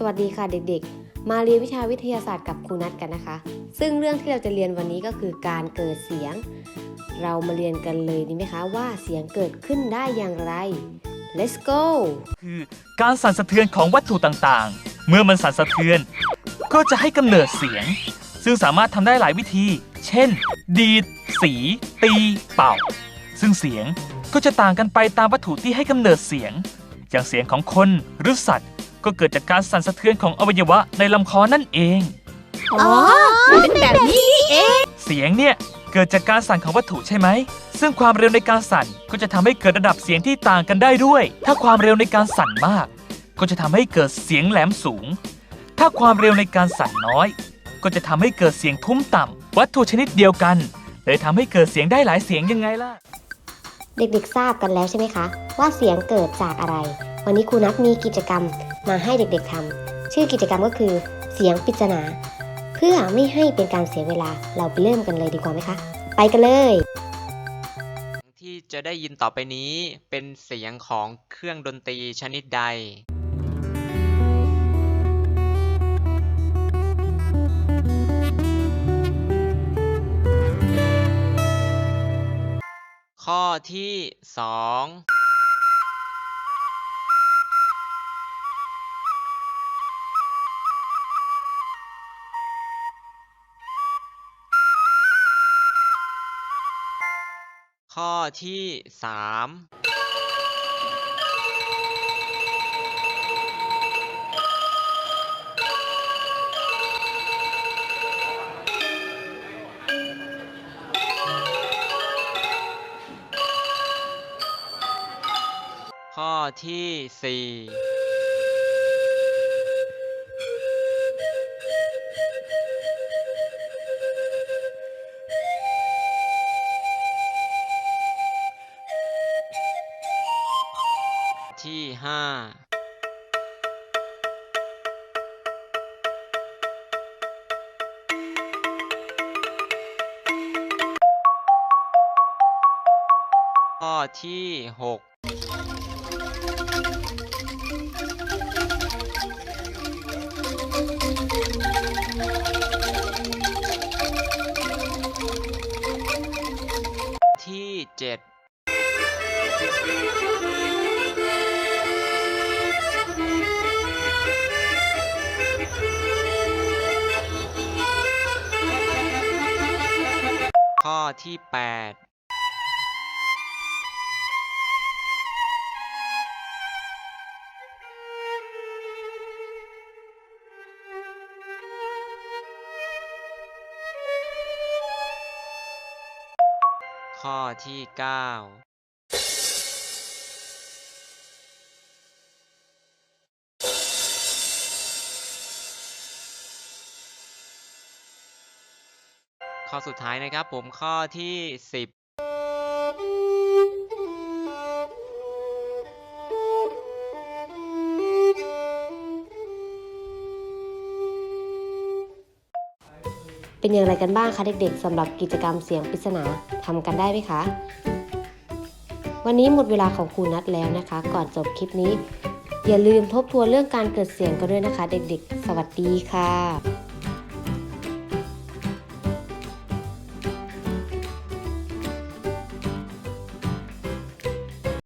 สวัสดีค่ะเด็กๆ มาเรียนวิชาวิทยาศาสตร์กับครูนัทกันนะคะ ซึ่งเรื่องที่เราจะเรียนวันนี้ก็คือการเกิดเสียง เรามาเรียนกันเลยดีไหมคะว่าเสียงเกิดขึ้นได้อย่างไร let's go คือการสั่นสะเทือนของวัตถุต่างๆ เมื่อมันสั่นสะเทือน ก็จะให้กำเนิดเสียง ซึ่งสามารถทำได้หลายวิธี เช่น ดีด สี ตี เป่า ซึ่งเสียงก็จะต่างกันไปตามวัตถุที่ให้กำเนิดเสียง อย่างเสียงของคนหรือสัตว์ ก็เกิดจากการสั่นสะเทือนของอวัยวะในลำคอนั่นเอง อ๋อเป็นแบบนี้นี่เอง เสียงเนี่ยเกิดจากการสั่นของวัตถุใช่ไหม ซึ่งความเร็วในการสั่นก็จะทำให้เกิดระดับเสียงที่ต่างกันได้ด้วย ถ้าความเร็วในการสั่นมาก ก็จะทำให้เกิดเสียงแหลมสูง ถ้าความเร็วในการสั่นน้อย ก็จะทำให้เกิดเสียงทุ้มต่ำวัตถุชนิดเดียวกันเลยทำให้เกิดเสียงได้หลายเสียงยังไงล่ะ เด็กๆ ทราบกันแล้วใช่ไหมคะ ว่าเสียงเกิดจากอะไร วันนี้ครูนัทมีกิจกรรม มาให้เด็กๆทำชื่อกิจกรรมก็คือ เสียงปริศนา เพื่อไม่ให้เป็นการเสียเวลาเราไปเริ่มกันเลยดีกว่าไหมคะ ไปกันเลยที่จะได้ยินต่อไปนี้เป็นเสียงของเครื่องดนตรีชนิดใดข้อที่ 2 ข้อที่สามข้อที่สี่ ที่ห้าข้อที่หกที่เจ็ด ข้อที่ 8ข้อที่ 9 ข้อสุดท้ายนะครับผมข้อที่สิบเป็นอย่างไรกันบ้างคะเด็กๆสำหรับกิจกรรมเสียงปริศนาทำกันได้ไหมคะ วันนี้หมดเวลาของครูนัดแล้วนะคะ ก่อนจบคลิปนี้ อย่าลืมทบทวนเรื่องการเกิดเสียงกันด้วยนะคะ เด็กๆ สวัสดีค่ะ